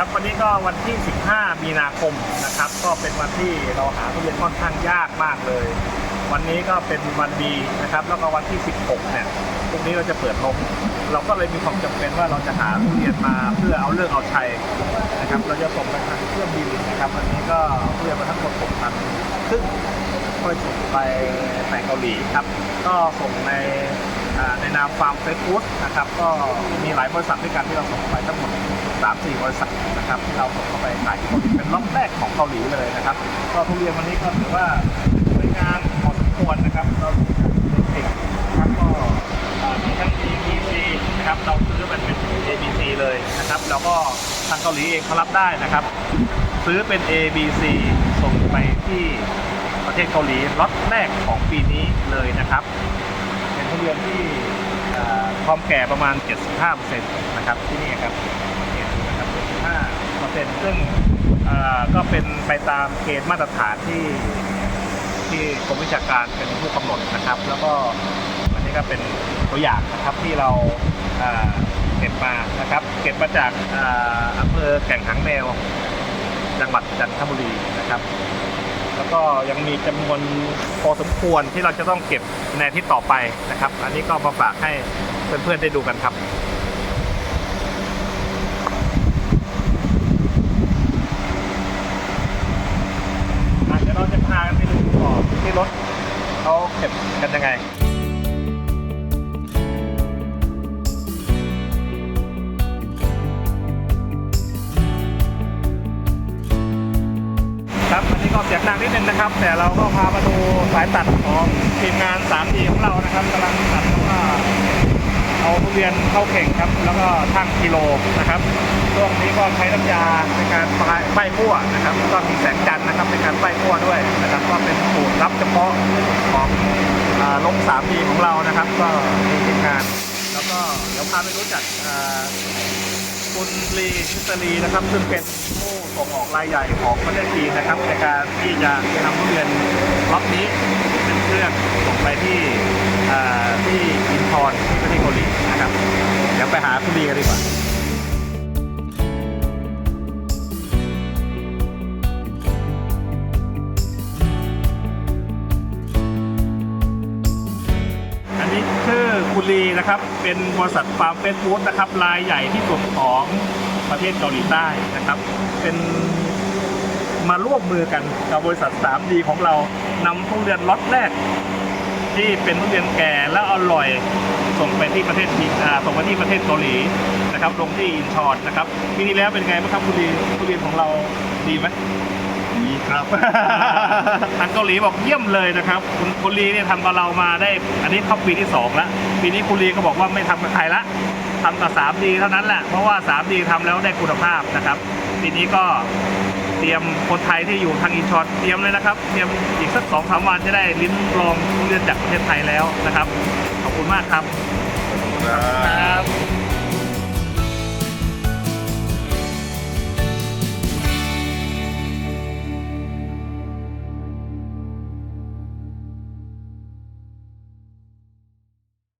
ครับวันนี้ก็วันที่ 15 มีนาคมนะครับ ก็เป็นวันที่เราหาทุเรียนค่อนข้างยากมากเลย วันนี้ก็เป็นวันดีนะครับ แล้วก็วันที่ 16 เนี่ยพรุ่งนี้เราจะเปิดลงเราก็เลยมีความจำเป็นว่าเราจะหาทุเรียนมาเพื่อเอาเรื่องเอาชัยนะครับ เราจะส่งไปทางเครื่องบินนะครับ วันนี้ก็ทุเรียนมาทั้งหมด6ตันซึ่งก็ส่งไปไปเกาหลีครับ ก็ส่งใน ในนามฟาร์มเฟสฟู้ดนะครับก็มีหลายบริษัทด้วยกันที่เราส่งไปทั้งหมด3-4 บริษัทนะครับที่เราส่งเข้าไปขายที่เกาหลีเป็นล็อตแรกของเกาหลีเลยนะครับก็ทุเรียนวันนี้ก็ถือว่าสวยงามพอสมควรนะครับเราดูจากเด็กนะครับก็มีทั้ง ABC นะครับเราซื้อมันเป็น ABC เลยนะครับแล้วก็ทางเกาหลีเองเขารับได้นะครับ ซื้อเป็น ABC ส่งไปที่ประเทศเกาหลีล็อตแรกของปีนี้เลยนะครับ เรียนที่เอ่อความแก่ประมาณ 75%นะครับที่นี่ครับนะครับ75%ซึ่งก็เป็นไปตามเกณฑ์มาตรฐานที่ที่กรมวิชาการเป็นผู้กำหนดนะครับ แล้วก็อันนี้ก็เป็นตัวอย่างนะครับที่เราเก็บมานะครับ เก็บมาจากเอ่ออำเภอแก่งหางแมวจังหวัดจันทบุรีนะครับ แล้วก็ยังมีจำนวนพอสมควรที่เราจะต้องเก็บในที่ต่อไปนะครับ อันนี้ก็มาฝากให้เพื่อนๆได้ดูกันครับเดี๋ยวเราจะพากันไปดูก่อนที่รถเขาเก็บกันยังไง ก็เสียงดังนิดนึงนะครับ แต่เราก็พามาดูสายตัดของทีมงาน 3D ของเรานะครับกำลังตัดแล้วก็เอาทุเรียนเข้าเข่งครับ แล้วก็ชั่งกิโลนะครับช่วงนี้ก็ใช้น้ำยาในการป้ายป้ายมั่วนะครับก็มีแสงจันทร์นะครับในการป้ายมั่วด้วยนะครับก็เป็นสูตรลับเฉพาะของอ่าลง 3D ของเรานะครับ ก็มีทีมงาน แล้วก็เดี๋ยวพาไปรู้จัก คุณลีชิสลีนะครับ ซึ่งเป็นผู้ส่งออกรายใหญ่ของประเทศจีนนะครับ ในการที่จะนำทุเรียนล็อตนี้เป็นเครื่องส่งไปที่อ่าที่อินทอนที่ประเทศเกาหลีนะครับ เดี๋ยวไปหาคุณลีกันดีกว่า คุณลีนะครับ เป็นบริษัทฟาร์มเฟสฟู้ดนะครับรายใหญ่ที่สุดของประเทศเกาหลีใต้นะครับ เป็นมาร่วมมือกันกับบริษัท 3D ของเรานำทุเรียนล็อตแรก ที่เป็นทุเรียนแก่และอร่อยส่งไปที่ประเทศจีนส่งไปที่ประเทศเกาหลีนะครับลงที่อินชอนนะครับปีที่แล้วเป็นไงบ้างครับคุณลีทุเรียนของเราดีไหม ดีครับ ทางเกาหลีบอกเยี่ยมเลยนะครับ คุณคุณลีเนี่ยทำกับเรามาได้ อันนี้เข้าปีที่สองแล้วปีนี้คุณลีก็บอกว่าไม่ทำกับใครละทำกับ 3D เท่านั้นแหละ เพราะว่า 3D ทำแล้วได้คุณภาพนะครับปีนี้ก็เตรียมคนไทยที่อยู่ทางอินชอนเตรียมเลยนะครับ เตรียมอีกสักสองสามวันจะได้ลิ้นลองทุเรียนจากประเทศไทยแล้วนะครับ ขอบคุณมากครับ ครับ